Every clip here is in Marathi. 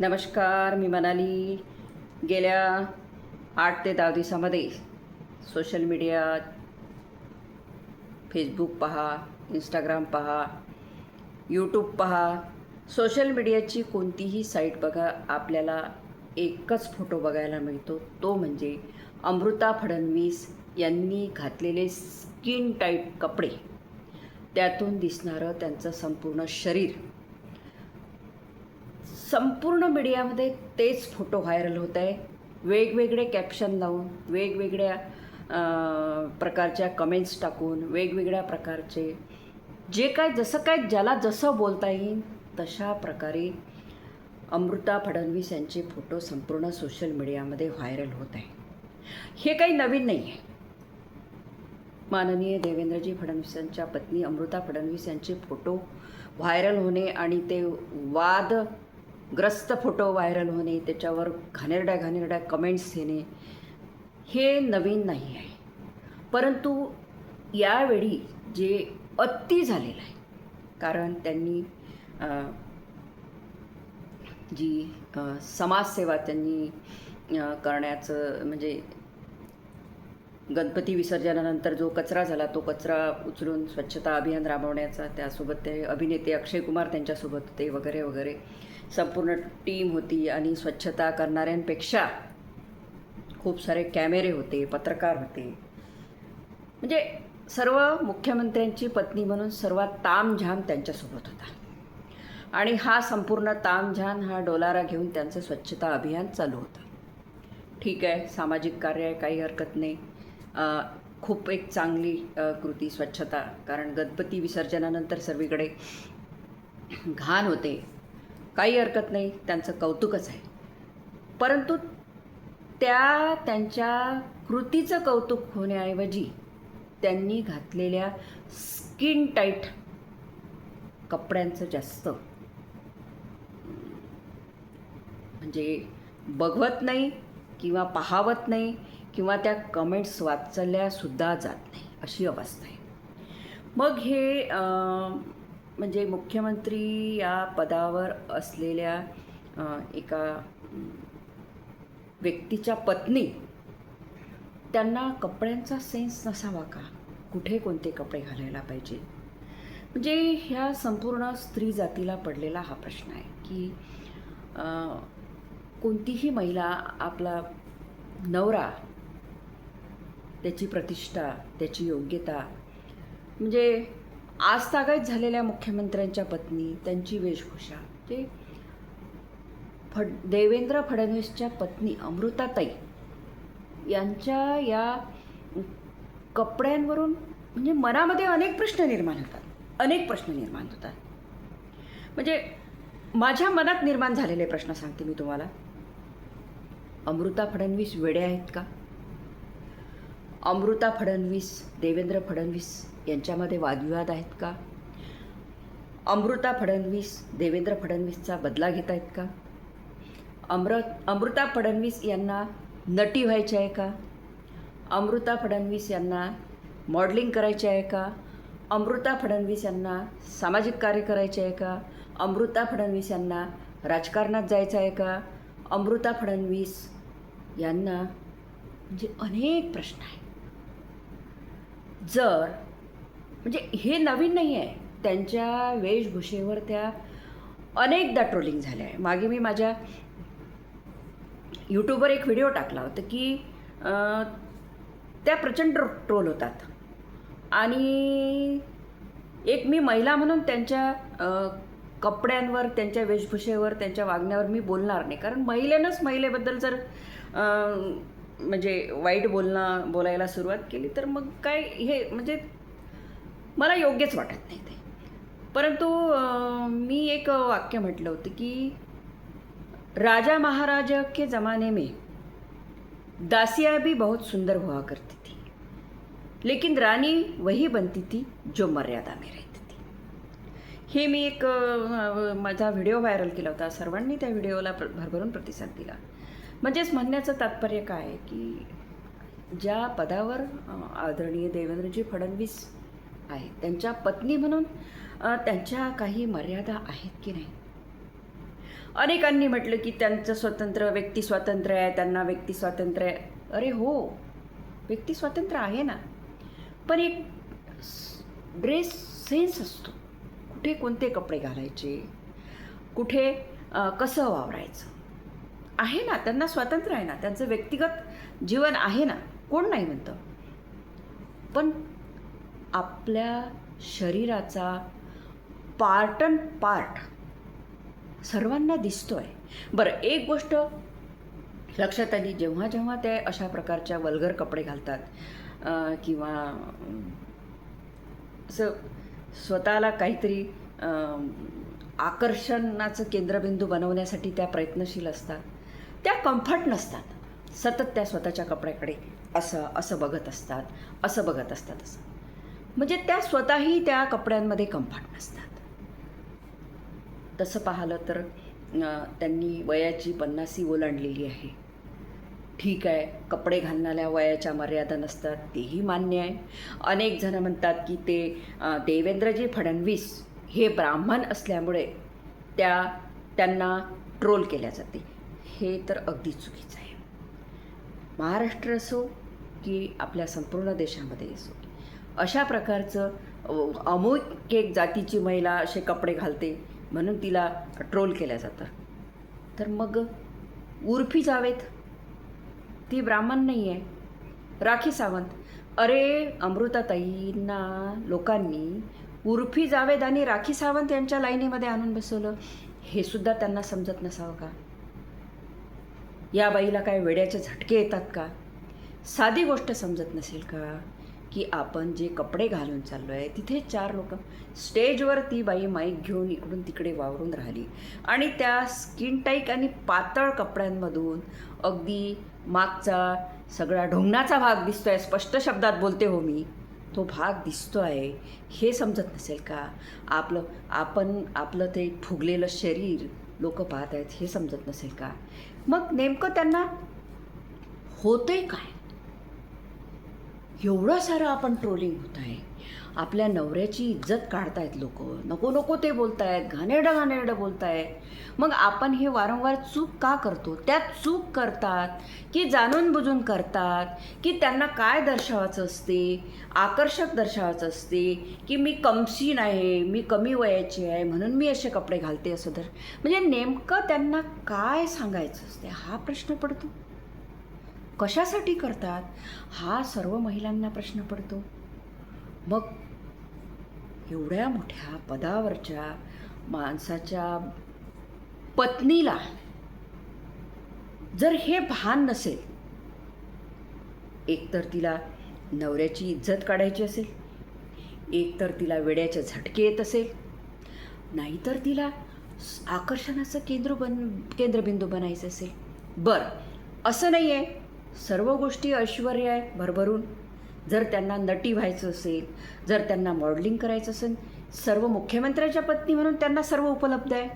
नमस्कार मी मनाली. गेल्या आठ ते दहा दिवसामध्ये सोशल मीडिया फेसबुक पहा इंस्टाग्राम पहा यूट्यूब पहा सोशल मीडियाची कोणतीही साईट बघा आपल्याला एकच फोटो बघायला मिळतो. तो म्हणजे अमृता फडणवीस यांनी घातलेले स्किन टाईट कपडे. त्यातून दिसणारं त्यांचं संपूर्ण शरीर. संपूर्ण मीडियामध्ये तेच फोटो व्हायरल होत आहे. वेगवेगळे कॅप्शन लावून वेगवेगळ्या प्रकारच्या कमेंट्स टाकून वेगवेगळ्या प्रकारचे जे काय जसं काय ज्याला जसं बोलता येईल तशा प्रकारे अमृता फडणवीस यांचे फोटो संपूर्ण सोशल मीडियामध्ये व्हायरल होत आहे. हे काही नवीन नाही आहे. माननीय देवेंद्रजी फडणवीस यांच्या पत्नी अमृता फडणवीस यांचे फोटो व्हायरल होणे आणि ते वाद ग्रस्त फोटो व्हायरल होणे त्याच्यावर घाणेरड्या घाणेरड्या कमेंट्स येणे हे नवीन नाही आहे. परंतु यावेळी जे अति झालेलं आहे कारण त्यांनी जी समाजसेवा त्यांनी करण्याचं म्हणजे गणपती विसर्जनानंतर जो कचरा झाला तो कचरा उचलून स्वच्छता अभियान राबवण्याचा त्यासोबत ते अभिनेते अक्षय कुमार त्यांच्यासोबत होते वगैरे वगैरे. संपूर्ण टीम होती आणि स्वच्छता करणाऱ्यांपेक्षा खूप सारे कॅमेरे होते पत्रकार होते. म्हणजे सर्व मुख्यमंत्र्यांची पत्नी म्हणून सर्वात तामझाम त्यांच्यासोबत होता. आणि हा संपूर्ण तामझाम हा डोलारा घेऊन त्यांचं स्वच्छता अभियान चालू होतं. ठीक आहे सामाजिक कार्य आहे काही हरकत नाही. खूप एक चांगली कृती स्वच्छता कारण गणपती विसर्जनानंतर सर्वीकडे घाण होते. काही हरकत नाही त्यांचं कौतुकच आहे. परंतु त्या त्यांच्या कृतीचं कौतुक होण्याऐवजी त्यांनी घातलेल्या स्किन टाईट कपड्यांचं जास्त. म्हणजे बघवत नाही किंवा पाहावत नाही किंवा त्या कमेंट्स वाचल्यासुद्धा जात नाही अशी अवस्था आहे. मग हे म्हणजे मुख्यमंत्री या पदावर असलेल्या एका व्यक्तीच्या पत्नी त्यांना कपड्यांचा सेन्स नसावा का? कुठे कोणते कपडे घालायला पाहिजे? म्हणजे ह्या संपूर्ण स्त्री जातीला पडलेला हा प्रश्न आहे की कोणतीही महिला आपला नवरा त्याची प्रतिष्ठा त्याची योग्यता म्हणजे आजतागायत झालेल्या मुख्यमंत्र्यांच्या पत्नी त्यांची वेशभूषा ते फड देवेंद्र फडणवीसच्या पत्नी अमृताताई यांच्या या कपड्यांवरून म्हणजे मनामध्ये अनेक प्रश्न निर्माण होतात. अनेक प्रश्न निर्माण होतात. म्हणजे माझ्या मनात निर्माण झालेले प्रश्न सांगते मी तुम्हाला. अमृता फडणवीस वेडे आहेत का? अमृता फडणवीस देवेंद्र फडणवीस यांच्यामध्ये वादविवाद आहेत का? अमृता फडणवीस देवेंद्र फडणवीसचा बदला घेत आहेत का? अमृत अमृता फडणवीस यांना नटी व्हायचे आहे का? अमृता फडणवीस यांना मॉडेलिंग करायचे आहे का? अमृता फडणवीस यांना सामाजिक कार्य करायचे आहे का? अमृता फडणवीस यांना राजकारणात जायचं आहे का? अमृता फडणवीस यांना म्हणजे अनेक प्रश्न आहेत. जर म्हणजे हे नवीन नाही आहे त्यांच्या वेशभूषेवर त्या अनेकदा ट्रोलिंग झाल्या आहे. मागे मी माझ्या यूट्यूबवर एक व्हिडिओ टाकला होता की त्या प्रचंड ट्रोल होतात. आणि एक मी महिला म्हणून त्यांच्या कपड्यांवर त्यांच्या वेशभूषेवर त्यांच्या वागण्यावर मी बोलणार नाही. कारण महिलेनंच महिलेबद्दल जर म्हणजे वाईट बोलणं बोलायला सुरुवात केली तर मग काय हे म्हणजे मला योग्यच वाटत नाही ते. परंतु मी एक वाक्य म्हटलं होतं की राजा महाराजा के ज़माने में दासिया भी बहुत सुंदर हुआ करती थी लेकिन रानी वही बनती थी जो मर्यादा में रहती थी. हे मी एक माझा व्हिडिओ व्हायरल केला होता. सर्वांनी त्या व्हिडिओला प्र भरभरून प्रतिसाद दिला. म्हणजेच म्हणण्याचं तात्पर्य काय आहे की ज्या पदावर आदरणीय देवेंद्रजी फडणवीस आहेत त्यांच्या पत्नी म्हणून त्यांच्या काही मर्यादा आहेत की नाही? अनेकांनी म्हटलं की त्यांचं स्वतंत्र व्यक्ती स्वातंत्र्य आहे त्यांना व्यक्ती स्वातंत्र्य आहे. अरे हो व्यक्ती स्वातंत्र्य आहे ना. पण एक ड्रेस सेन्स असतो. कुठे कोणते कपडे घालायचे? कुठे कसं वावरायचं? आहे ना त्यांना स्वातंत्र्य आहे ना त्यांचं व्यक्तिगत जीवन आहे ना कोण नाही म्हणतं. पण आपल्या शरीराचा पार्ट अँड पार्ट सर्वांना दिसतो आहे बरं एक गोष्ट लक्षात आली जेव्हा जेव्हा ते अशा प्रकारच्या वल्गर कपडे घालतात किंवा असं स्वतःला काहीतरी आकर्षणाचं केंद्रबिंदू बनवण्यासाठी त्या प्रयत्नशील असतात. त्या कम्फर्ट नसतात. सतत त्या स्वतःच्या कपड्याकडे असं असं बघत असतात असं बघत असतात असं. म्हणजे त्या स्वतःही त्या कपड्यांमध्ये कम्फर्ट नसतात. तसं पाहिलं तर त्यांनी वयाची पन्नासी ओलांडलेली आहे. ठीक आहे कपडे घालणाऱ्या वयाच्या मर्यादा नसतात तेही मान्य आहे. अनेक जण म्हणतात की ते देवेंद्रजी फडणवीस हे ब्राह्मण असल्यामुळे त्या त्यांना ट्रोल केल्या जाते. हे तर अगदी चुकीचं आहे. महाराष्ट्र असो की आपल्या संपूर्ण देशामध्ये असो अशा प्रकारचं अ, अमुक एक जातीची महिला असे कपडे घालते म्हणून तिला ट्रोल केल्या जातं. तर मग उर्फी जावेत? ती ब्राह्मण नाही आहे राखी सावंत अरे अमृताताईंना लोकांनी उर्फी जावेद आणि राखी सावंत यांच्या लाईनीमध्ये आणून बसवलं हे सुद्धा त्यांना समजत नसावं का? या बाईला काय वेड्याचे झटके येतात का? साधी गोष्ट समजत नसेल का? की आपण जे कपडे घालून चाललो आहे तिथे चार लोक. स्टेजवर ती बाई माईक घेऊन इकडून तिकडे वावरून राहिली. आणि त्या स्किन टाईक आणि पातळ कपड्यांमधून अगदी मागचा सगळा ढोंगणाचा भाग दिसतो आहे स्पष्ट शब्दात बोलते हो मी. तो भाग दिसतो आहे हे समजत नसेल का? आपलं आपण आपलं ते फुगलेलं शरीर लोक पाहत आहेत हे समजत नसेल का? मग नेमकं त्यांना होतंय काय? एवढं सारं आपण ट्रोलिंग होत आहे. आपल्या नवऱ्याची इज्जत काढतायत लोक. नको नको ते बोलतायत. घाणेरडं घाणेरडं बोलतायत. मग आपण हे वारंवार चूक का करतो? त्यात चूक करतात की जाणून बुजून करतात की त्यांना काय दर्शवायचं असते? आकर्षक दर्शवायचं असते की मी कमसीन आहे मी कमी वयाची आहे म्हणून मी असे कपडे घालते असं दर म्हणजे नेमकं त्यांना काय सांगायचं असते? हा प्रश्न पडतो. कशासाठी करतात? हा सर्व महिलांना प्रश्न पडतो. मग एवढ्या मोठ्या पदावरच्या माणसाच्या पत्नीला जर हे भान नसेल एकतर तिला नवऱ्याची इज्जत काढायची असेल एकतर तिला वेड्याचे झटके येत असेल नाहीतर तिला आकर्षणाचं केंद्र बन केंद्रबिंदू बनायचं असेल. बरं असं नाही आहे सर्व गोष्टी ऐश्वर्य आहे भरभरून. जर त्यांना नटी व्हायचं असेल जर त्यांना मॉडेलिंग करायचं असेल सर्व मुख्यमंत्र्याच्या पत्नी म्हणून त्यांना सर्व उपलब्ध आहे.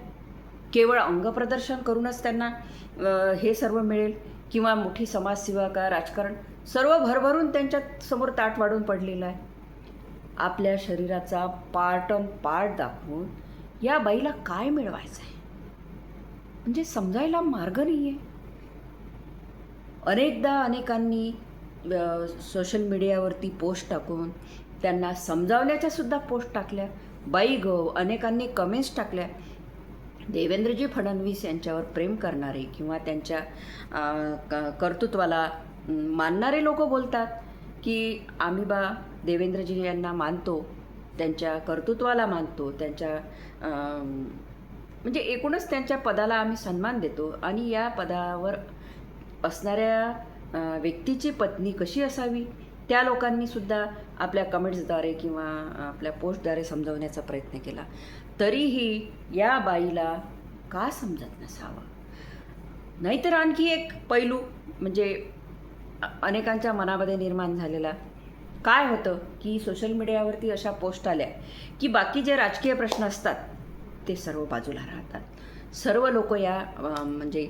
केवळ अंगप्रदर्शन करूनच त्यांना हे सर्व मिळेल किंवा मोठी समाजसेवा का राजकारण सर्व भरभरून त्यांच्यासमोर ताट वाढून पडलेलं आहे. आपल्या शरीराचा पार्ट ऑन पार्ट दाखवून या बाईला काय मिळवायचं आहे? म्हणजे समजायला मार्ग नाही आहे अनेकदा अनेकांनी सोशल मीडियावरती पोस्ट टाकून त्यांना समजावण्याच्या सुद्धा पोस्ट टाकल्या. बाई गो अनेकांनी कमेंट्स टाकल्या. देवेंद्रजी फडणवीस यांच्यावर प्रेम करणारे किंवा त्यांच्या क- कर्तृत्वाला मानणारे लोक बोलतात की आम्ही बा देवेंद्रजी यांना मानतो त्यांच्या कर्तृत्वाला मानतो त्यांच्या म्हणजे एकूणच त्यांच्या पदाला आम्ही सन्मान देतो. आणि या पदावर असणाऱ्या व्यक्तीची पत्नी कशी असावी? त्या लोकांनी सुद्धा आपल्या कमेंट्सद्वारे किंवा आपल्या पोस्टद्वारे समजवण्याचा प्रयत्न केला. तरीही या बाईला का समजत नसावं? नाहीतर आणखी एक पैलू म्हणजे अनेकांच्या मनामध्ये निर्माण झालेला. काय होतं की सोशल मीडियावरती अशा पोस्ट आल्या की बाकी जे राजकीय प्रश्न असतात ते सर्व बाजूला राहतात. सर्व लोक या म्हणजे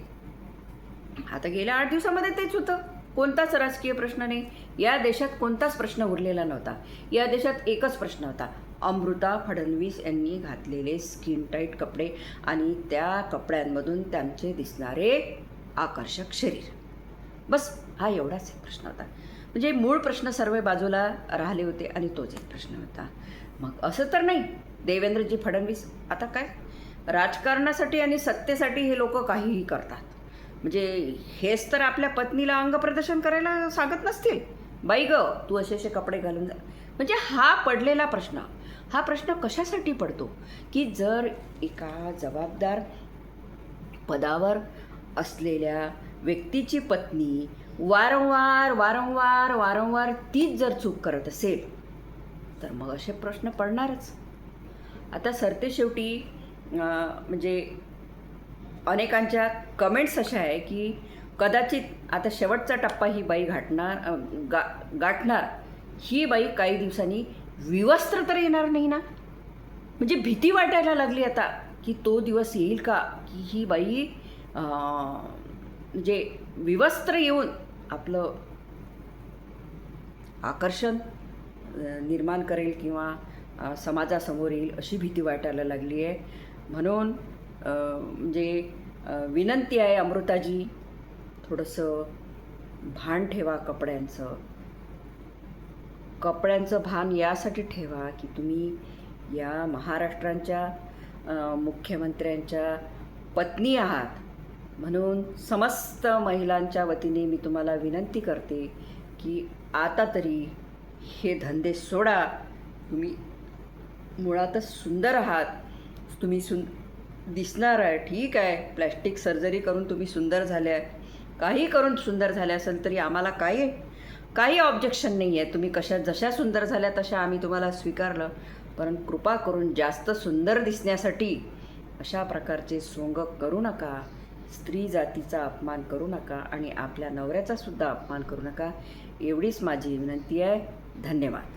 आता गेल्या आठ दिवसामध्ये तेच होतं. कोणताच राजकीय प्रश्न नाही. या देशात कोणताच प्रश्न उरलेला नव्हता. या देशात एकच प्रश्न होता. अमृता फडणवीस यांनी घातलेले स्किन टाईट कपडे आणि त्या कपड्यांमधून त्यांचे दिसणारे आकर्षक शरीर. बस हा एवढाच एक प्रश्न होता. म्हणजे मूळ प्रश्न सर्व बाजूला राहिले होते आणि तोच एक प्रश्न होता. मग असं तर नाही. देवेंद्रजी फडणवीस आता काय? राजकारणासाठी आणि सत्तेसाठी हे लोक काहीही करतात. म्हणजे हेच तर आपल्या पत्नीला अंगप्रदर्शन करायला सांगत नसतील. बाई ग तू असे असे कपडे घालून जा. म्हणजे हा पडलेला प्रश्न हा प्रश्न कशासाठी पडतो? की जर एका जबाबदार पदावर असलेल्या व्यक्तीची पत्नी वारंवार वारंवार वारंवार तीच जर चूक करत असेल तर मग असे प्रश्न पडणारच. आता सरते शेवटी म्हणजे अनेकांच्या कमेंट्स अशा आहे की कदाचित आता शेवटचा टप्पा ही बाई घाटणार गा गाठणार. ही बाई काही दिवसांनी विवस्त्र तर येणार नाही ना? म्हणजे भीती वाटायला लागली आता की तो दिवस येईल का? की ही बाई म्हणजे विवस्त्र येऊन आपलं आकर्षण निर्माण करेल किंवा समाजासमोर येईल अशी भीती वाटायला लागली आहे. म्हणून म्हणजे विनंती आहे अमृताजी थोडंसं भान ठेवा कपड्यांचं. कपड्यांचं भान यासाठी ठेवा की तुम्ही या महाराष्ट्रांच्या मुख्यमंत्र्यांच्या पत्नी आहात. म्हणून समस्त महिलांच्या वतीने मी तुम्हाला विनंती करते की आता तरी हे धंदे सोडा. तुम्ही मुळातच सुंदर आहात. तुम्ही सुं दिसणार आहे. ठीक आहे. प्लॅस्टिक सर्जरी करून तुम्ही सुंदर झाले आहे. काही करून सुंदर झाले असेल तरी आम्हाला काही काही ऑब्जेक्शन नाही आहे तुम्ही कशा जशा सुंदर झाल्या तशा आम्ही तुम्हाला स्वीकारलं. पण कृपा करून जास्त सुंदर दिसण्यासाठी अशा प्रकारचे सोंग करू नका. स्त्री जातीचा अपमान करू नका आणि आपल्या नवऱ्याचासुद्धा अपमान करू नका. एवढीच माझी विनंती आहे. धन्यवाद.